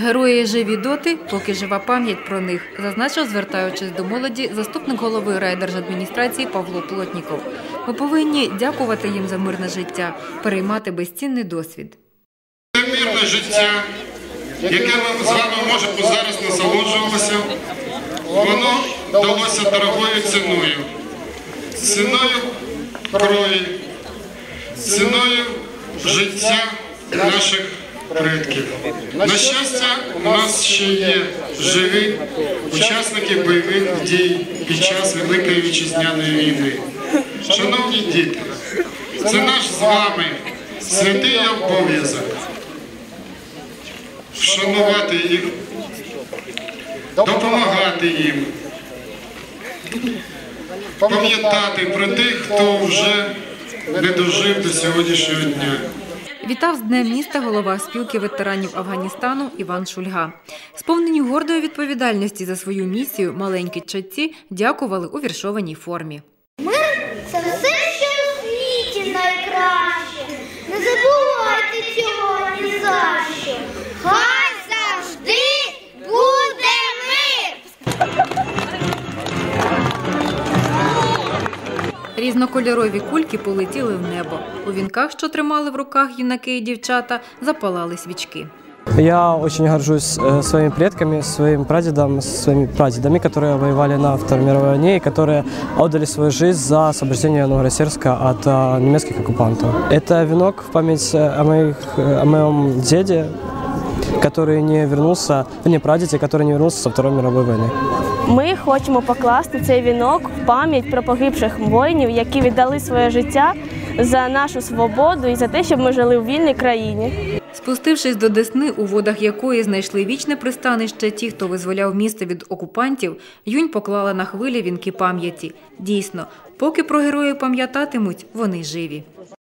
Герої живі доти, поки жива пам'ять про них, зазначив, звертаючись до молоді, заступник голови райдержадміністрації Павло Плотніков. Ми повинні дякувати їм за мирне життя, переймати безцінний досвід. Це мирне життя, яке ми з вами можемо зараз насолоджуватися, воно далося дорогою ціною. Ціною крові, ціною життя наших предків. На щастя, у нас ще є живі учасники бойових дій під час Великої вітчизняної війни. Шановні діти, це наш з вами святий обов'язок вшанувати їх, допомагати їм, пам'ятати про тих, хто вже не дожив до сьогоднішнього дня. Вітав з Днем міста голова спілки ветеранів Афганістану Іван Шульга. Сповнені гордої відповідальності за свою місію маленькі чатці дякували у віршованій формі. Мир це все, Різнокольорові кульки полетіли в небо. У вінках, що тримали в руках юнаки і дівчата, запалали свічки. Я очень горжусь э, своими предками, своим прадедом, своими прадедами, которые воевали на Второй мировой войне и которые отдали свою жизнь за освобождение Новороссийска от э, немецких оккупантов. Это венок в память э, о, моих, э, о моем деде, который не вернулся, не прадеде, который не вернулся со Второй мировой войны. Ми хочемо покласти цей вінок в пам'ять про погибших воїнів, які віддали своє життя за нашу свободу і за те, щоб ми жили в вільній країні. Спустившись до Десни, у водах якої знайшли вічне пристанище ті, хто визволяв місто від окупантів, юнь поклала на хвилі вінки пам'яті. Дійсно, поки про героїв пам'ятатимуть, вони живі.